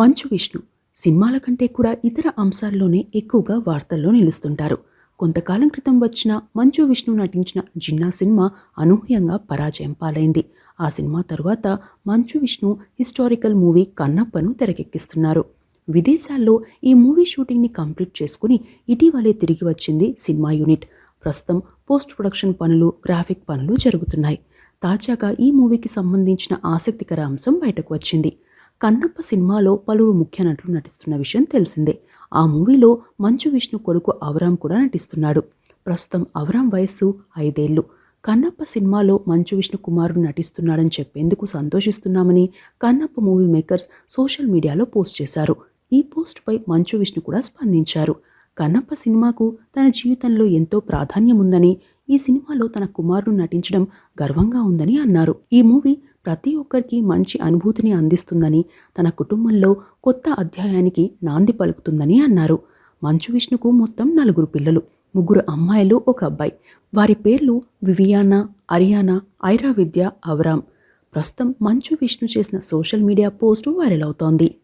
మంచు విష్ణు సినిమాల కంటే కూడా ఇతర అంశాల్లోనే ఎక్కువగా వార్తల్లో నిలుస్తుంటారు. కొంతకాలం క్రితం వచ్చిన మంచు విష్ణు నటించిన జిన్నా సినిమా అనూహ్యంగా పరాజయం పాలైంది. ఆ సినిమా తరువాత మంచు విష్ణు హిస్టారికల్ మూవీ కన్నప్పను తెరకెక్కిస్తున్నారు. విదేశాల్లో ఈ మూవీ షూటింగ్ని కంప్లీట్ చేసుకుని ఇటీవలే తిరిగి వచ్చింది సినిమా యూనిట్. ప్రస్తుతం పోస్ట్ ప్రొడక్షన్ పనులు గ్రాఫిక్ పనులు జరుగుతున్నాయి. తాజాగా ఈ మూవీకి సంబంధించిన ఆసక్తికర అంశం బయటకు వచ్చింది. కన్నప్ప సినిమాలో పలువురు ముఖ్య నటులు నటిస్తున్న విషయం తెలిసిందే. ఆ మూవీలో మంచు విష్ణు కొడుకు అవరాం కూడా నటిస్తున్నాడు. ప్రస్తుతం అవరాం వయస్సు ఐదేళ్ళు కన్నప్ప సినిమాలో మంచు విష్ణు కుమారుడు నటిస్తున్నాడని చెప్పేందుకు సంతోషిస్తున్నామని కన్నప్ప మూవీ మేకర్స్ సోషల్ మీడియాలో పోస్ట్ చేశారు. ఈ పోస్ట్పై మంచు విష్ణు కూడా స్పందించారు. కన్నప్ప సినిమాకు తన జీవితంలో ఎంతో ప్రాధాన్యం ఉందని ఈ సినిమాలో తన కుమారుడు నటించడం గర్వంగా ఉందని అన్నారు. ఈ మూవీ ప్రతి ఒక్కరికి మంచి అనుభూతిని అందిస్తుందని తన కుటుంబంలో కొత్త అధ్యాయానికి నాంది పలుకుతుందని అన్నారు. మంచు విష్ణుకు మొత్తం నలుగురు పిల్లలు ముగ్గురు అమ్మాయిలు ఒక అబ్బాయి. వారి పేర్లు వివియానా అరియానా ఐరా విద్య అవరామ్. ప్రస్తుతం మంచు విష్ణు చేసిన సోషల్ మీడియా పోస్టు వైరల్ అవుతోంది.